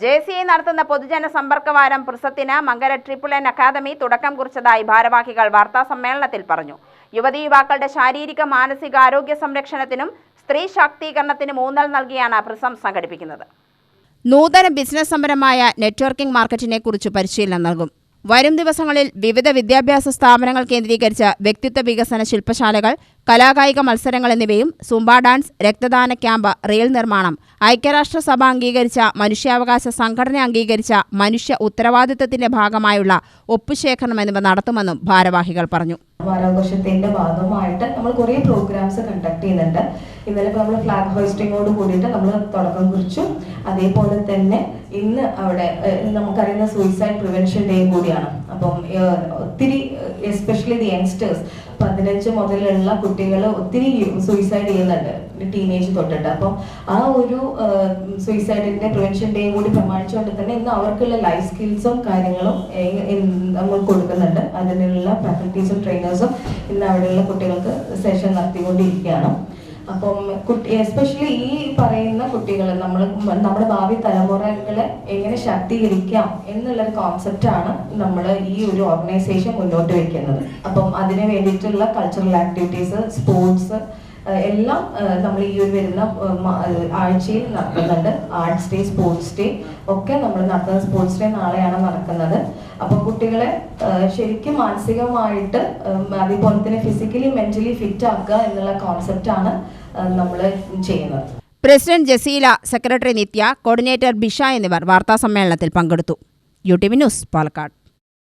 J C I നടത്തുന്ന പൊതുജന സമ്പർക്ക വാരം പ്രിസത്തിന് മങ്കര ട്രിപ്പിൾ എൻ അക്കാദമി തുടക്കം കുറിച്ചതായി ഭാരവാഹികൾ വാർത്താ സമ്മേളനത്തിൽ പറഞ്ഞു. യുവതി യുവാക്കളുടെ ശാരീരിക മാനസിക ആരോഗ്യ സംരക്ഷണത്തിനും സ്ത്രീ ശാക്തീകരണത്തിനും ഊന്നൽ നൽകിയാണ് പ്രിസം സംഘടിപ്പിക്കുന്നത്. നൂതന ബിസിനസ് സംരംഭമായ നെറ്റ്വർക്കിംഗ് മാർക്കറ്റിനെ കുറിച്ച് പരിശീലനം നൽകും. വരും ദിവസങ്ങളിൽ വിവിധ വിദ്യാഭ്യാസ സ്ഥാപനങ്ങൾ കേന്ദ്രീകരിച്ച വ്യക്തിത്വ വികസന ശില്പശാലകൾ കലാകായിക മത്സരങ്ങൾ എന്നിവയും സുംബ ഡാൻസ് രക്തദാന ക്യാമ്പ് റെയിൽ നിർമ്മാണം ഐക്യരാഷ്ട്രസഭ അംഗീകരിച്ച മനുഷ്യാവകാശ സംഘടന അംഗീകരിച്ച മനുഷ്യ ഉത്തരവാദിത്തത്തിന്റെ ഭാഗമായുള്ള ഒപ്പുശേഖരണം എന്നിവ നടത്തുമെന്നും ഭാരവാഹികൾ പറഞ്ഞു. വാരാഘോഷത്തിന്റെ ഭാഗമായിട്ട് നമ്മൾ കുറേ പ്രോഗ്രാംസ് കണ്ടക്ട് ചെയ്യുന്നുണ്ട്. ഇന്നലെ നമ്മൾ ഫ്ലാഗ് ഹോയിസ്റ്റിങ്ങോട് കൂടിയിട്ട് നമ്മൾ തുടക്കം കുറിച്ചു. അതേപോലെ തന്നെ ഇന്ന് അവിടെ നമുക്കറിയുന്ന സൂയിസൈഡ് പ്രിവെൻഷൻ ഡേ കൂടിയാണ്. അപ്പം ഒത്തിരി എസ്പെഷ്യലി ദി യങ്സ്റ്റേഴ്സ് പതിനഞ്ച് മുതലുള്ള കുട്ടികൾ ഒത്തിരി സൂയിസൈഡ് ചെയ്യുന്നുണ്ട്. ടീനേജ് തൊട്ടിട്ട്. അപ്പം ആ ഒരു സൂയിസൈഡിന്റെ പ്രിവെൻഷൻ ഡേ കൂടി പ്രമാണിച്ചുകൊണ്ട് തന്നെ ഇന്ന് അവർക്കുള്ള ലൈഫ് സ്കിൽസും കാര്യങ്ങളും നമ്മൾ കൊടുക്കുന്നുണ്ട്. അതിനുള്ള ഫാക്കൽറ്റീസും ട്രെയിനേഴ്സും ഇന്ന് അവിടെയുള്ള കുട്ടികൾക്ക് സെഷൻ നടത്തിക്കൊണ്ടിരിക്കുകയാണ്. അപ്പം കുട്ടി എസ്പെഷ്യലി ഈ പറയുന്ന കുട്ടികൾ നമ്മൾ നമ്മുടെ ഭാവി തലമുറകളെ എങ്ങനെ ശാക്തീകരിക്കാം എന്നുള്ളൊരു കോൺസെപ്റ്റാണ് നമ്മൾ ഈ ഒരു ഓർഗനൈസേഷൻ മുന്നോട്ട് വെക്കുന്നത്. അപ്പം അതിന് വേണ്ടിയിട്ടുള്ള കൾച്ചറൽ ആക്ടിവിറ്റീസ് സ്പോർട്സ് എല്ലാം നമ്മൾ ഈ ഒരു വരുന്ന ആഴ്ചയിൽ നടക്കുന്നുണ്ട്. ആർട്സ് ഡേ സ്പോർട്സ് ഡേ ഒക്കെ നമ്മൾ നടത്തുന്ന സ്പോർട്സ് ഡേ നാളെയാണ് നടക്കുന്നത്. അപ്പൊ കുട്ടികളെ ശരിക്കും മാനസികമായിട്ട് അതേപോലെ തന്നെ ഫിസിക്കലി മെന്റലി ഫിറ്റ് ആക്കുക എന്നുള്ള കോൺസെപ്റ്റാണ് നമ്മൾ ചെയ്യുന്നത്. President Jaseela secretary Nithya coordinator Bisha എന്നിവർ വാർത്താസമ്മേളനത്തിൽ പങ്കെടുത്തു. U T V news Palakkad.